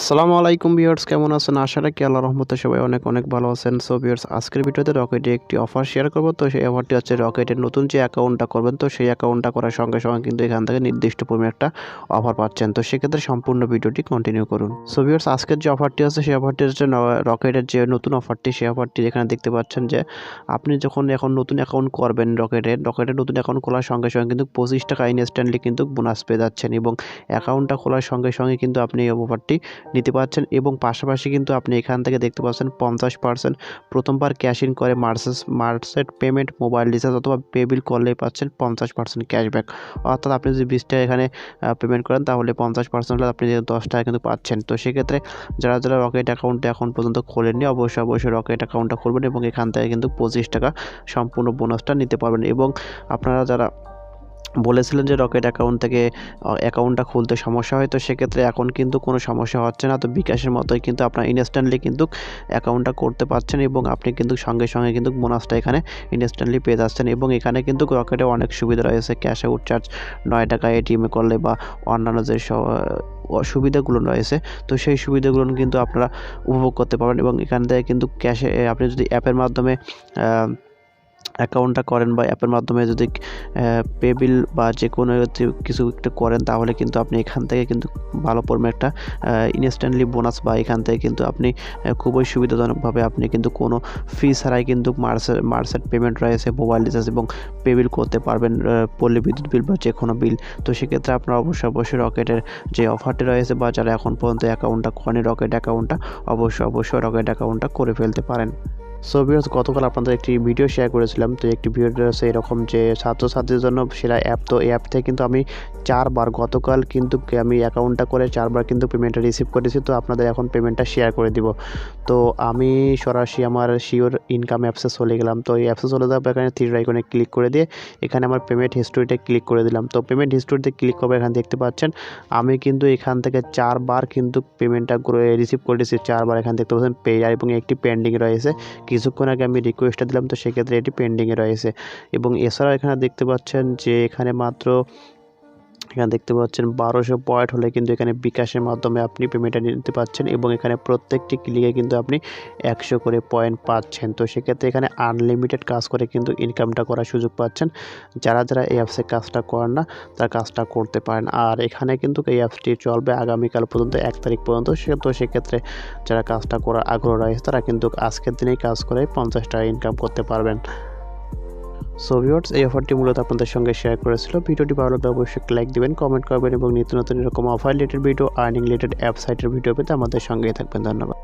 আসসালামু আলাইকুম ভিউয়ার্স, কেমন আছেন? আশা রাখি আল্লাহ রহমতে সবাই অনেক অনেক ভালো আছেন। সো ভিউয়ার্স, আজকের ভিডিওতে রকেটে একটি অফার শেয়ার করব। তো সেই অফারটি হচ্ছে রকেটের নতুন যে অ্যাকাউন্টটা করবেন, তো সেই অ্যাকাউন্টটা করার সঙ্গে সঙ্গে কিন্তু এখান থেকে নির্দিষ্ট পরিমাণে একটা অফার পাচ্ছেন। তো সেক্ষেত্রে সম্পূর্ণ ভিডিওটি কন্টিনিউ করুন। সো ভিউয়ার্স, আজকের যে অফারটি আছে, সেই অফারটি হচ্ছে রকেটের যে নতুন অফারটি সেই অফারটি এখানে দেখতে পাচ্ছেন যে, আপনি যখন এখন নতুন অ্যাকাউন্ট করবেন রকেটের রকেটের নতুন অ্যাকাউন্ট খোলার সঙ্গে সঙ্গে কিন্তু পঁচিশ টাকা ইনস্ট্যান্টলি কিন্তু বোনাস পেয়ে যাচ্ছেন এবং অ্যাকাউন্টটা খোলার সঙ্গে সঙ্গে কিন্তু আপনি এই অফারটি নিতে পারছেন এবং পাশাপাশি কিন্তু আপনি এখান থেকে দেখতে পাচ্ছেন পঞ্চাশ পার্সেন্ট প্রথমবার ক্যাশ ইন করে merchant, merchant payment, mobile recharge অথবা পে বিল পাচ্ছেন পঞ্চাশ পার্সেন্ট ক্যাশব্যাক। অর্থাৎ আপনি যদি বিশ টাকা এখানে পেমেন্ট করেন তাহলে পঞ্চাশ পার্সেন্ট হলে আপনি দশ টাকা কিন্তু পাচ্ছেন। তো সেক্ষেত্রে যারা যারা রকেট অ্যাকাউন্টে এখন পর্যন্ত খোলেননি, অবশ্যই অবশ্যই রকেট অ্যাকাউন্টটা খুলবেন এবং এখান থেকে কিন্তু পঁচিশ টাকা সম্পূর্ণ বোনাসটা নিতে পারবেন। এবং আপনারা যারা বলেছিলেন যে রকেট অ্যাকাউন্ট থেকে অ্যাকাউন্টটা খুলতে সমস্যা হয়, তো সেক্ষেত্রে এখন কিন্তু কোনো সমস্যা হচ্ছে না। তো বিকাশের মতোই কিন্তু আপনার ইনস্ট্যান্টলি কিন্তু অ্যাকাউন্টটা করতে পারছেন এবং আপনি কিন্তু সঙ্গে সঙ্গে কিন্তু বোনাসটা এখানে ইনস্ট্যান্টলি পেয়ে যাচ্ছেন এবং এখানে কিন্তু রকেটে অনেক সুবিধা রয়েছে। ক্যাশ আউট চার্জ নয় টাকা এটিএমে করলে বা অন্যান্য যে সুবিধাগুলো রয়েছে, তো সেই সুবিধাগুলো কিন্তু আপনারা উপভোগ করতে পারবেন এবং এখান থেকে কিন্তু ক্যাশে আপনি যদি অ্যাপের মাধ্যমে অ্যাকাউন্টটা করেন বা অ্যাপের মাধ্যমে যদি পে বিল বা যে কোনো কিছু একটা করেন, তাহলে কিন্তু আপনি এখান থেকে কিন্তু ভালো পরিমাণে একটা ইনস্ট্যান্টলি বোনাস বা এখান থেকে কিন্তু আপনি খুবই সুবিধাজনকভাবে আপনি কিন্তু কোনো ফি ছাড়াই কিন্তু মার্সের মার্সেট পেমেন্ট রয়েছে মোবাইল রিচার্জ এবং পে বিল করতে পারবেন পল্লী বিদ্যুৎ বিল বা যে কোনো বিল তো সেক্ষেত্রে আপনারা অবশ্যই অবশ্যই রকেটের যে অফারটি রয়েছে বা যারা এখন পর্যন্ত অ্যাকাউন্টটা করেনি, রকেট অ্যাকাউন্টটা অবশ্যই অবশ্যই রকেট অ্যাকাউন্টটা করে ফেলতে পারেন। সো ভিউয়ার্স গতকাল আপনাদের একটি ভিডিও শেয়ার করেছিলাম। তো একটি ভিডিও আছে এরকম যে ছাত্রছাত্রীদের জন্য সেরা অ্যাপ তো এই অ্যাপ থেকে কিন্তু আমি চারবার গতকাল কিন্তু আমি অ্যাকাউন্টটা করে চারবার কিন্তু পেমেন্টটা রিসিভ করেছি। তো আপনাদের এখন পেমেন্টটা শেয়ার করে দিব। তো আমি সরাসরি আমার শিওর ইনকাম অ্যাপসে চলে গেলাম। তো এই অ্যাপসে চলে যাব এখানে থ্রি আইকনে ক্লিক করে দিয়ে এখানে আমার পেমেন্ট হিস্টোরিতে ক্লিক করে দিলাম। তো পেমেন্ট হিস্টোরিতে ক্লিক করবে এখানে দেখতে পাচ্ছেন, আমি কিন্তু এখান থেকে চারবার কিন্তু পেমেন্টটা রিসিভ করেছি। চারবার এখানে দেখতে পাচ্ছেন পে এবং একটি পেন্ডিং রয়েছে। কিছুক্ষণ আগে আমি রিকোয়েস্টটা দিলাম, তো সেক্ষেত্রে এটি পেন্ডিংয়ে রয়েছে। এবং এছাড়াও এখানে দেখতে পাচ্ছেন যে এখানে মাত্র এখানে দেখতে পাচ্ছেন বারোশো পয়েন্ট হলে কিন্তু এখানে বিকাশের মাধ্যমে আপনি পেমেন্টটা নিতে পাচ্ছেন এবং এখানে প্রত্যেকটি ক্লিকে কিন্তু আপনি একশো করে পয়েন্ট পাচ্ছেন। তো সেক্ষেত্রে এখানে আনলিমিটেড কাজ করে কিন্তু ইনকামটা করার সুযোগ পাচ্ছেন। যারা যারা এই অ্যাপসে কাজটা করেন না, তারা কাজটা করতে পারেন। আর এখানে কিন্তু এই অ্যাপসটি চলবে আগামীকাল পর্যন্ত, এক তারিখ পর্যন্ত। সে, তো সেক্ষেত্রে যারা কাজটা করার আগ্রহ রয়েছে, তারা কিন্তু আজকের দিনেই কাজ করে পঞ্চাশ টাকা ইনকাম করতে পারবেন। সো এই অফারটি মূলত আপনাদের সঙ্গে শেয়ার করেছিল। ভিডিওটি ভালো লাগলে অবশ্যই লাইক দেবেন কমেন্ট করবেন এবং নিত্য নতুন এরকম offer related video earning related app সাইটের ভিডিও পেতে আমাদের সঙ্গেই থাকবেন। ধন্যবাদ।